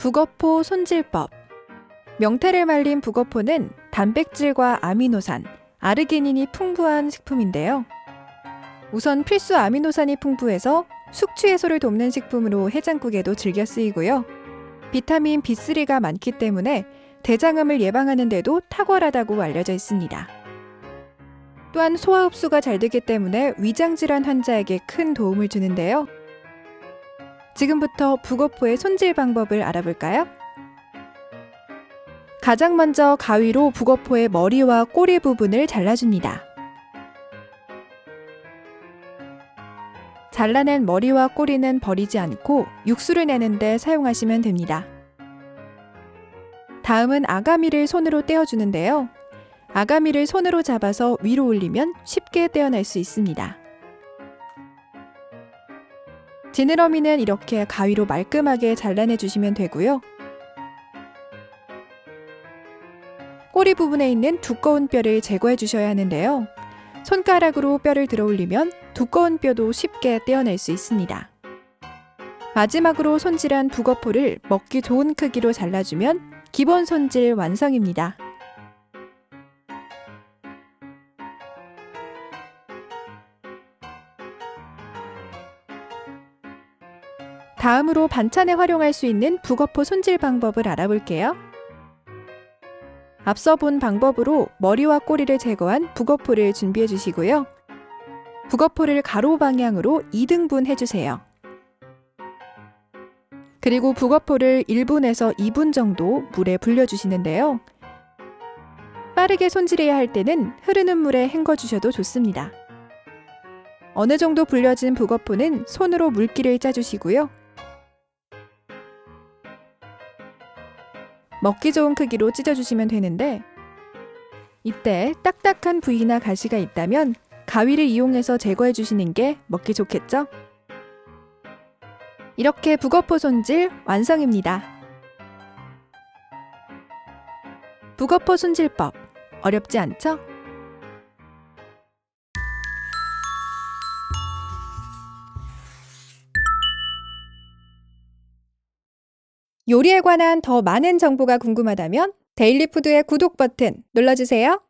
북어포 손질법 명태를 말린 북어포는 단백질과 아미노산, 아르기닌이 풍부한 식품인데요. 우선 필수 아미노산이 풍부해서 숙취 해소를 돕는 식품으로 해장국에도 즐겨 쓰이고요. 비타민 B3가 많기 때문에 대장암을 예방하는 데도 탁월하다고 알려져 있습니다. 또한 소화 흡수가 잘 되기 때문에 위장 질환 환자에게 큰 도움을 주는데요. 지금부터 북어포의 손질 방법을 알아볼까요? 가장 먼저 가위로 북어포의 머리와 꼬리 부분을 잘라줍니다. 잘라낸 머리와 꼬리는 버리지 않고 육수를 내는데 사용하시면 됩니다. 다음은 아가미를 손으로 떼어주는데요. 아가미를 손으로 잡아서 위로 올리면 쉽게 떼어낼 수 있습니다. 지느러미는 이렇게 가위로 말끔하게 잘라내 주시면 되고요. 꼬리 부분에 있는 두꺼운 뼈를 제거해 주셔야 하는데요. 손가락으로 뼈를 들어 올리면 두꺼운 뼈도 쉽게 떼어낼 수 있습니다. 마지막으로 손질한 북어포를 먹기 좋은 크기로 잘라주면 기본 손질 완성입니다. 다음으로 반찬에 활용할 수 있는 북어포 손질 방법을 알아볼게요. 앞서 본 방법으로 머리와 꼬리를 제거한 북어포를 준비해 주시고요. 북어포를 가로 방향으로 2등분 해주세요. 그리고 북어포를 1분에서 2분 정도 물에 불려주시는데요. 빠르게 손질해야 할 때는 흐르는 물에 헹궈 주셔도 좋습니다. 어느 정도 불려진 북어포는 손으로 물기를 짜주시고요. 먹기 좋은 크기로 찢어주시면 되는데 이때 딱딱한 부위나 가시가 있다면 가위를 이용해서 제거해 주시는 게 먹기 좋겠죠? 이렇게 북어포 손질 완성입니다. 북어포 손질법 어렵지 않죠? 요리에 관한 더 많은 정보가 궁금하다면 데일리푸드의 구독 버튼 눌러주세요.